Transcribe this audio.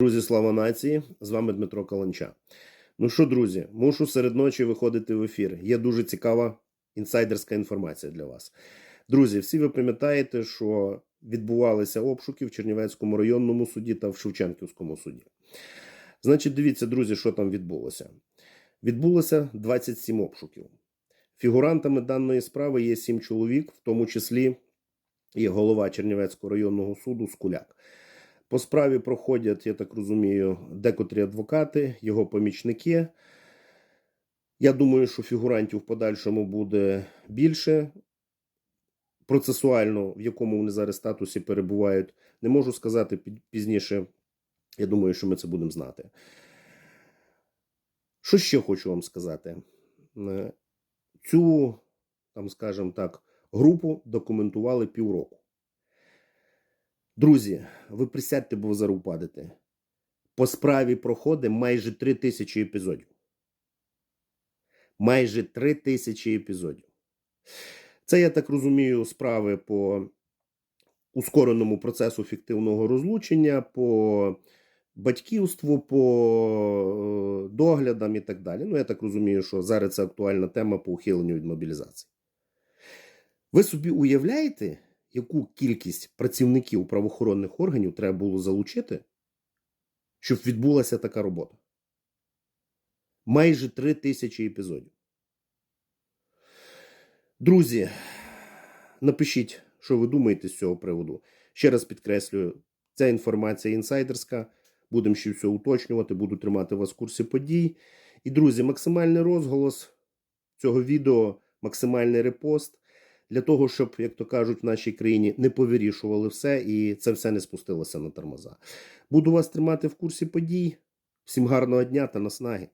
Друзі, слава нації! З вами Дмитро Каланча. Ну що, друзі, мушу серед ночі виходити в ефір. Є дуже цікава інсайдерська інформація для вас. Друзі, всі ви пам'ятаєте, що відбувалися обшуки в Чернівецькому районному суді та в Шевченківському суді. Значить, дивіться, друзі, що там відбулося. Відбулося 27 обшуків. Фігурантами даної справи є 7 чоловік, в тому числі і голова Чернівецького районного суду Скуляк. По справі проходять, я так розумію, декотрі адвокати, його помічники. Я думаю, що фігурантів в подальшому буде більше. Процесуально, в якому вони зараз статусі перебувають, не можу сказати пізніше. Я думаю, що ми це будемо знати. Що ще хочу вам сказати? Е, Цю, там, скажімо так, групу документували півроку. Друзі, ви присядьте, бо зараз упадете. По справі проходить майже 3 тисячі епізодів. Майже 3 тисячі епізодів. Це, я так розумію, справи по ускореному процесу фіктивного розлучення, по батьківству, по е, доглядам і так далі. Ну, я так розумію, що зараз це актуальна тема по ухиленню від мобілізації. Ви собі уявляєте, яку кількість працівників правоохоронних органів треба було залучити, щоб відбулася така робота? Майже 3 тисячі епізодів. Друзі, напишіть, що ви думаєте з цього приводу. Ще раз підкреслюю, ця інформація інсайдерська. Будемо ще все уточнювати, буду тримати вас в курсі подій. І, друзі, максимальний розголос цього відео, максимальний репост для того, щоб, як то кажуть, в нашій країні не повирішували все і це все не спустилося на тормоза. Буду вас тримати в курсі подій. Всім гарного дня та наснаги.